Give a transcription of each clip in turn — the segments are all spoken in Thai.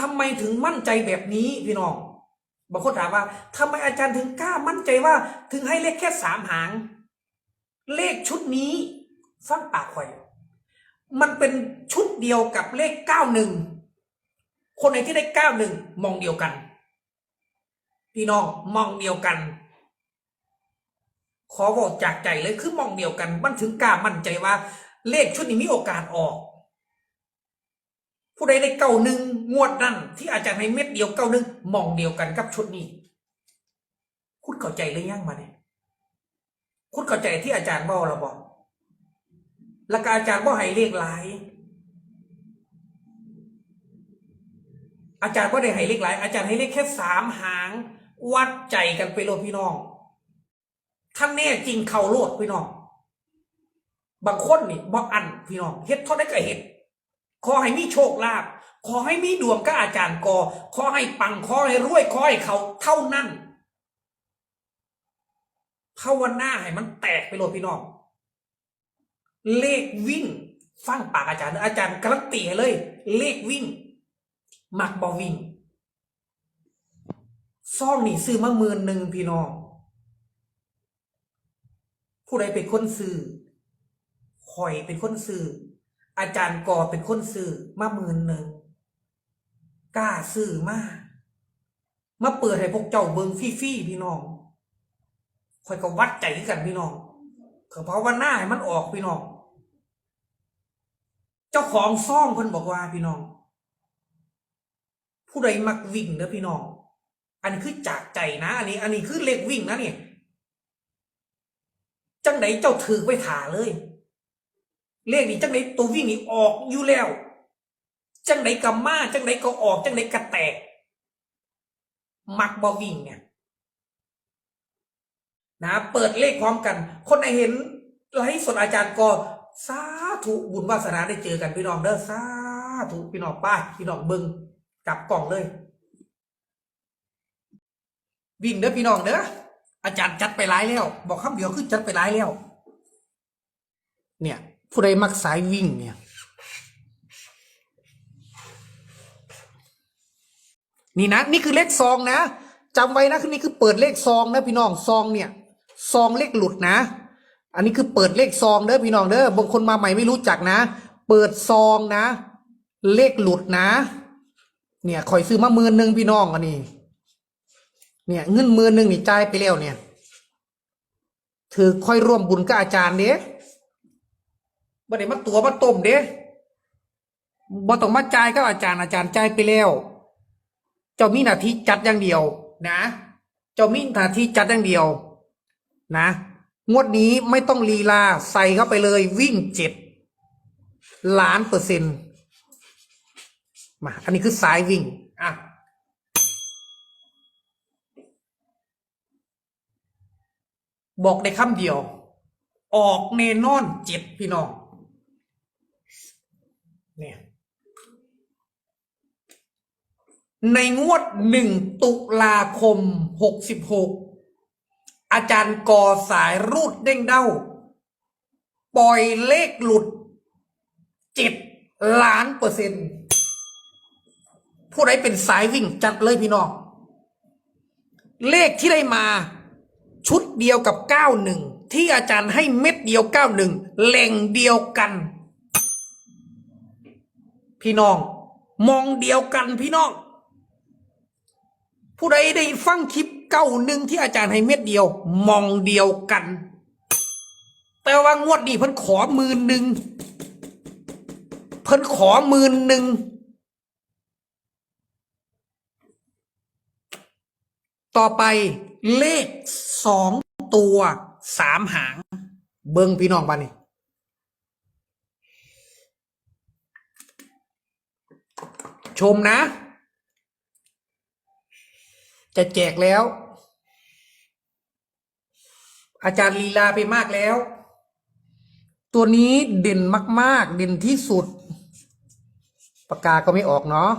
ทำไมถึงมั่นใจแบบนี้พี่น้องบางคนถามว่าทำไมอาจารย์ถึงกล้ามั่นใจว่า ถึงให้เลขแค่สามหาง เลขชุดนี้ฟังปากข่อย มันเป็นชุดเดียวกับเลขเก้าหนึ่งคนไหนที่ได้เก้าหนึ่งมองเดียวกัน พี่น้องมองเดียวกัน ขอบอกจากใจเลยคือมองเดียวกัน มันถึงกล้ามั่นใจว่า เลขชุดนี้มีโอกาสออก ผู้ใดได้เก้าหนึ่งงวดนั่นที่อาจารย์ให้เม็ดเดียวเก้าหนึ่งมองเดียวกันกับชุดนี้ คุณเข้าใจหรือยังมาเนี่ยคุณเข้าใจที่อาจารย์บอกเราบอกแล้วก็อาจารย์บอกให้เลขหลาย อาจารย์ก็ได้ให้เลขหลาย อาจารย์ให้เลขแค่สามหาง วัดใจกันไปโลดพี่น้องท่านแน่จริงเข่าโลดพี่น้อง บางคนนี่บอกอันพี่น้องเฮ็ดท่าได้ก็เฮ็ด ขอให้มีโชคลาภขอให้มีดวงก็อาจารย์กอขอให้ปังขอให้รวยขอให้เขาเท่านั้นภาวนาให้มันแตกไปโลดพี่น้อง เลขวิ่ง ฟังปากอาจารย์ อาจารย์การันตีให้เลย เลขวิ่ง มักบอวิ่งซ่องนี่ซื้อมาหมื่นหนึ่งพี่น้อง ผู้ใดเป็นคนซื้อข่อยเป็นคนซื้อ อาจารย์ก่อเป็นคนซื้อมาหมื่นหนึ่งกล้าซื้อมามาเปิดให้พวกเจ้าเบิงฟรี่ๆพี่น้องข่อยก็วัดใจกันพี่น้องเขาเพราะว่าหน้าให้มันออกพี่น้อง เจ้าของซ่องเพิ่นบอกว่าพี่น้อง ผู้ใดมักวิ่งเด้อพี่น้อง อันนี้คือจากใจนะ อันนี้ อันนี้คือเลขวิ่งนะเนี่ยจังไหนเจ้าถือไปถ่าเลย เลขนี้จังไหนตัววิ่งนี่ออกอยู่แล้ว จังไหนกำมาจังไหนก็ออก จังไหนกระแตก มักบอวิ่งเนี่ยนะเปิดเลขพร้อมกัน คนไหนเห็นไลฟ์สดอาจารย์ก็สาธุบุญวาสนาได้เจอกันพี่น้องเด้อสาธุพี่น้องป้ายพี่น้องเบิงกลับกล่องเลย วิ่งเด้อพี่น้องเด้ออาจารย์จัดไปหลายแล้ว บอกคำเดียวคือจัดไปหลายแล้ว เนี่ย ผู้ใดมักสายวิ่งเนี่ย นี่นะ นี่คือเลขซองนะจำไว้นะคือนี่คือเปิดเลขซองนะพี่น้องซองเนี่ยซองเลขหลุดนะ อันนี้คือเปิดเลขซองเด้อพี่น้องเด้อบางคนมาใหม่ไม่รู้จักนะ เปิดซองนะ เลขหลุดนะ เนี่ยคอยซื้อมาหมื่นหนึ่งพี่น้องอันนี้ เนี่ยเงินหมื่นหนึ่งนี่จ่ายไปแล้วเนี่ยถือค่อยร่วมบุญกับอาจารย์เด้ บ่ได้มาตัวมาต้มเด้บ่ต้องมาจ่ายกับอาจารย์อาจารย์จ่ายไปแล้ว เจ้ามีหน้าที่จัดอย่างเดียว นะ เจ้ามีหน้าที่จัดอย่างเดียว นะ งวดนี้ไม่ต้องลีลาใส่เข้าไปเลยวิ่งเจ็ดล้านเปอร์เซ็นต์มาอันนี้คือสายวิ่ง อะบอกได้คำเดียว ออกเนนอนเจ็ดพี่น้อง เนี่ย ในงวดหนึ่งตุลาคมหกสิบหกอาจารย์กอสายรูดเด้งเด้า ปล่อยเลขหลุดเจ็ดล้านเปอร์เซ็นต์ผู้ใดเป็นสายวิ่งจัดเลยพี่น้อง เลขที่ได้มาชุดเดียวกับเก้าหนึ่งที่อาจารย์ให้เม็ดเดียวเก้าหนึ่งแหล่งเดียวกัน พี่น้อง มองเดียวกันพี่น้อง ผู้ใดได้ฟังคลิปเก้าหนึ่งที่อาจารย์ให้เม็ดเดียว มองเดียวกัน แต่ว่างวดนี้เพิ่นขอมื่นหนึ่งเพิ่นขอมื่นหนึ่งต่อไปเลขสองตัวสามหาง เบิ้งพี่น้องบ้านนี่ชมนะ จะแจกแล้ว อาจารย์ลีลาไปมากแล้ว ตัวนี้เด่นมาก ๆ เด่นที่สุด ปากกาก็ไม่ออกเนาะ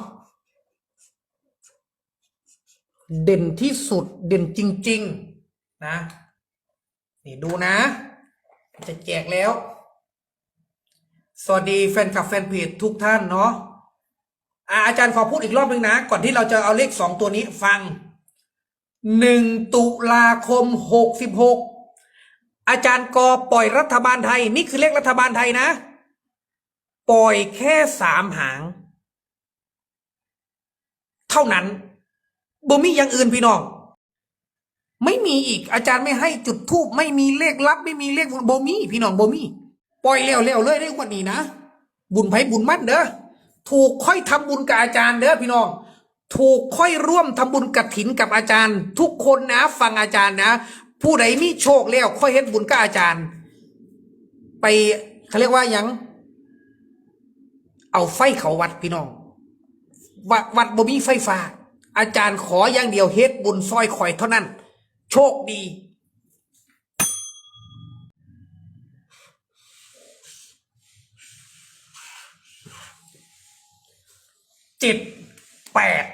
เด่นที่สุดเด่นจริง ๆ นะ นี่ดูนะ จะแจกแล้ว สวัสดีแฟนคลับแฟนเพจทุกท่านเนาะอ่าอาจารย์ขอพูดอีกรอบหนึ่งนะ ก่อนที่เราจะเอาเลขสองตัวนี้ฟัง หนึ่งตุลาคมหกสิบหกอาจารย์กอปล่อยรัฐบาลไทย นี่คือเลขรัฐบาลไทยนะ ปล่อยแค่สามหาง เท่านั้นบ่มีอย่างอื่นพี่น้อง ไม่มีอีก อาจารย์ไม่ให้จุดทูบไม่มีเลขลับ ไม่มีเลขโบมีพี่น้องโบมีปล่อยแล้วแล้วเลยได้กว่านี้นะ บุญไผบุญมั่นเด้อถูกค่อยทำบุญกับอาจารย์เด้อพี่น้อง ถูกค่อยร่วมทำบุญกับถินกับอาจารย์ ทุกคนนะ ฟังอาจารย์นะ ผู้ใดมีโชคแล้วค่อยเฮ็ดบุญกับอาจารย์ ไปเขาเรียกว่ายัง เอาไฟเขาวัดพี่น้องวัดวัดบ่มีไฟฟ้า อาจารย์ขออย่างเดียวเฮ็ดบุญซอยข่อยเท่านั้น โชคดีเจ็ดแปด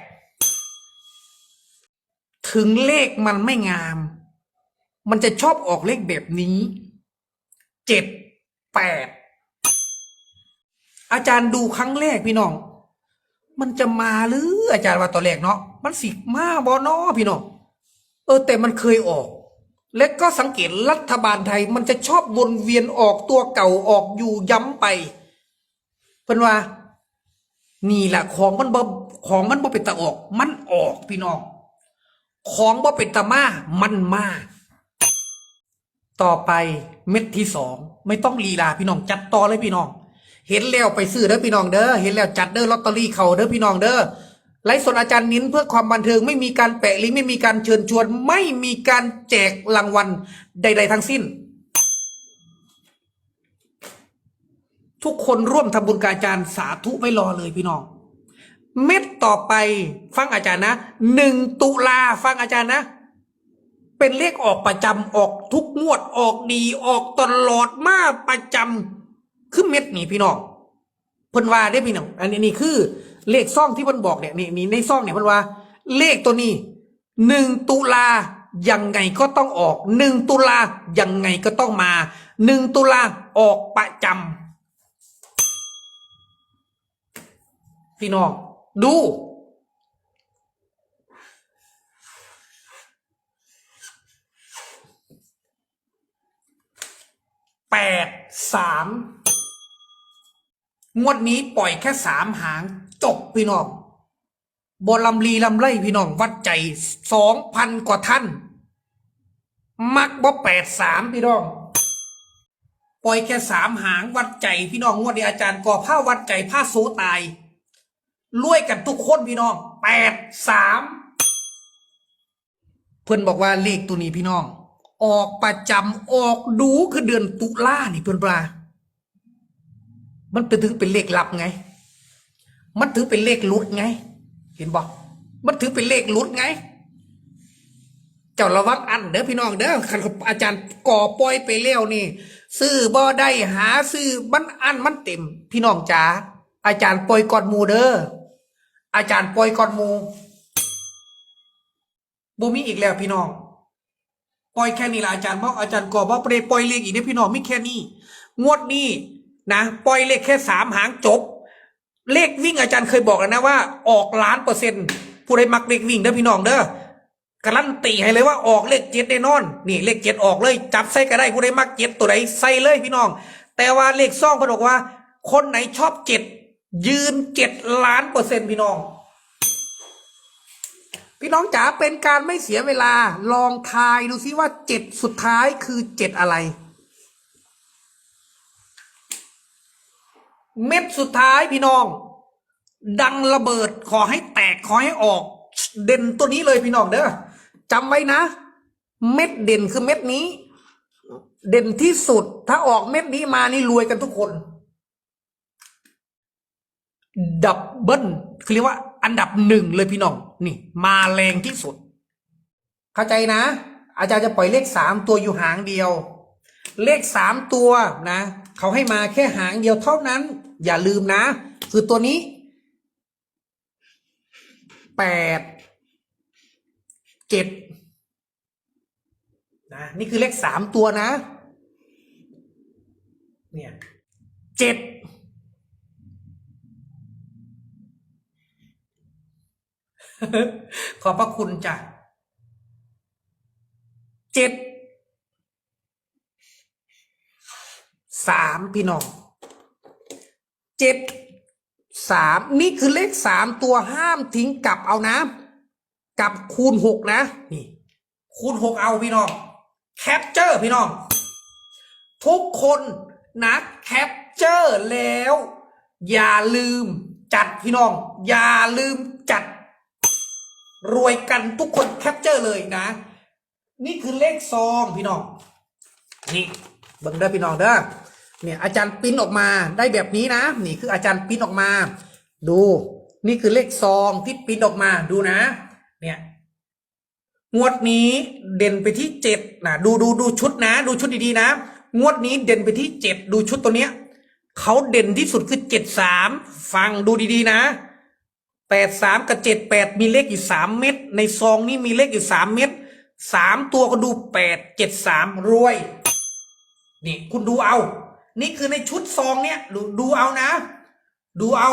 ถึงเลขมันไม่งาม มันจะชอบออกเลขแบบนี้เจ็ดแปดอาจารย์ดูครั้งแรกพี่น้อง มันจะมาหรืออาจารย์ว่าตอนแรกเนาะมันสิมาบอนอพี่น้องเออแต่มันเคยออก และก็สังเกตรัฐบาลไทย มันจะชอบวนเวียนออกตัวเก่าออกอยู่ย้ำไปเพิ่นว่า นี่แหละของมันบ่ของมันบ่เป็นตะออก มันออกพี่น้อง ของบ่เป็นตะมามันมาต่อไปเม็ดที่สองไม่ต้องลีลาพี่น้องจัดต่อเลยพี่น้อง เห็นแล้วไปซื้อเด้อพี่น้องเด้อเห็นแล้วจัดเด้อลอตเตอรี่เขาเด้อพี่น้องเด้อไลฟ์สดอาจารย์นิ้นเพื่อความบันเทิงไม่มีการแปะลิงไม่มีการเชิญชวน ไม่มีการแจกรางวัลใด ๆ ทั้งสิ้น ทุกคนร่วมทำบุญกับอาจารย์สาธุไม่รอเลยพี่น้อง เม็ดต่อไปฟังอาจารย์นะหนึ่งตุลาฟังอาจารย์นะ เป็นเลขออกประจำออกทุกงวดออกดีออกตลอดมาประจำคือเม็ดนี่พี่น้องเพิ่นว่าได้พี่น้องอันนี้นี่คือ เลขซ่องที่เพิ่นบอกเนี่ยนี่นี่ในซ่องเนี่ยเพิ่นว่า เลขตัวนี้หนึ่งตุลายังไงก็ต้องออกหนึ่งตุลายังไงก็ต้องมาหนึ่งตุลาออกประจำพี่น้อง ดู แปดสามงวดนี้ปล่อยแค่สามหาง จบพี่น้องบอลำลีลำไรพี่น้องวัดใจสองพันกว่าท่าน มักบ่แปดสามพี่น้อง ปล่อยแค่สามหางวัดใจพี่น้องงวดนี้อาจารย์ก่อผ้าวัดใจผ้าโซตาย รวยกันทุกคนพี่น้องแปดสามเพื่อนบอกว่าเลขตัวนี้พี่น้อง ออกประจำออกดูคือเดือนตุลานี่เพื่อนปลา มันเป็นถึงเป็นเลขลับไง มันถือเป็นเลขลุดไง เห็นบอกมันถือเป็นเลขลุดไง เจ้าระวังอันเด้อพี่น้องเด้อคันอาจารย์ก่อปล่อยไปเลี้ยวนี่ ซื้อบ่ได้หาซื้อมันอันมันเต็ม พี่น้องจ๋าอาจารย์ปล่อยกอนหมูเด้อ อาจารย์ปล่อยก่อนมูบ่มีอีกแล้วพี่น้องปล่อยแค่นี้ละอาจารย์บอกอาจารย์ก่อว่าประเดปล่อยเลขอีกเนี่ยพี่น้องไม่แค่นี้ งวดนี้นะปล่อยเลขแค่สามหางจบ เลขวิ่งอาจารย์เคยบอกแล้วนะว่า ออกล้านเปอร์เซ็นต์ผู้ใดมักเลขวิ่งเด้อพี่น้องเด้อการันตีให้เลยว่าออกเลขเจ็ดแน่นอน นี่เลขเจ็ดออกเลย จับใส่ก็ได้ผู้ใดมักเจ็ดตัวไหนใส่เลยพี่น้อง แต่ว่าเลขซ่องเขาบอกว่า คนไหนชอบเจ็ด ยืนเจ็ดล้านเปอร์เซ็นต์พี่น้อง พี่น้องจ๋าเป็นการไม่เสียเวลา ลองทายดูซิว่าเจ็ดสุดท้ายคือเจ็ดอะไร เม็ดสุดท้ายพี่น้อง ดังระเบิดขอให้แตกขอให้ออก เด่นตัวนี้เลยพี่น้องเด้อจำไว้นะ เม็ดเด่นคือเม็ดนี้ เด่นที่สุดถ้าออกเม็ดนี้มานี่รวยกันทุกคน ดับเบิลคือเรียกว่าอันดับหนึ่งเลยพี่น้อง นี่ มาแรงที่สุด เข้าใจนะ อาจารย์จะปล่อยเลขสามตัวอยู่หางเดียว เลขสามตัวนะเขาให้มาแค่หางเดียวเท่านั้น อย่าลืมนะ คือตัวนี้แปดเจ็ดนะนี่คือเลขสามตัวนะ เนี่ยเจ็ด ขอบพระคุณจ้ะเจ็ดสามพี่น้องเจ็ดสามนี่คือเลขสามตัวห้ามทิ้งกลับเอานะ กลับคูณหกนะ นี่ คูณหกเอาพี่น้อง แคปเจอร์พี่น้อง ทุกคนนะแคปเจอร์แล้ว อย่าลืมจัดพี่น้อง อย่าลืม รวยกันทุกคนแคปเจอร์เลยนะ นี่คือเลขซองพี่น้อง นี่เบิ่งเด้อพี่น้องเด้อเนี่ยอาจารย์ปิ้นออกมาได้แบบนี้นะนี่คืออาจารย์ปิ้นออกมา ดู นี่คือเลขซองที่ปิ้นออกมาดูนะ เนี่ยงวดนี้เด่นไปที่เจ็ดนะดูดูดูชุดนะ ดูชุดดีๆนะ งวดนี้เด่นไปที่เจ็ดดูชุดตัวเนี้ยเขาเด่นที่สุดคือเจ็ดสามฟังดูดีๆนะ แปดสามกับเจ็ดแปดมีเลขอยู่สามเม็ดในซองนี้มีเลขอยู่สามเม็ดสามตัวก็ดูแปดเจ็ดสามรวย นี่คุณดูเอา นี่คือในชุดซองเนี้ยดูดูเอานะ ดูเอา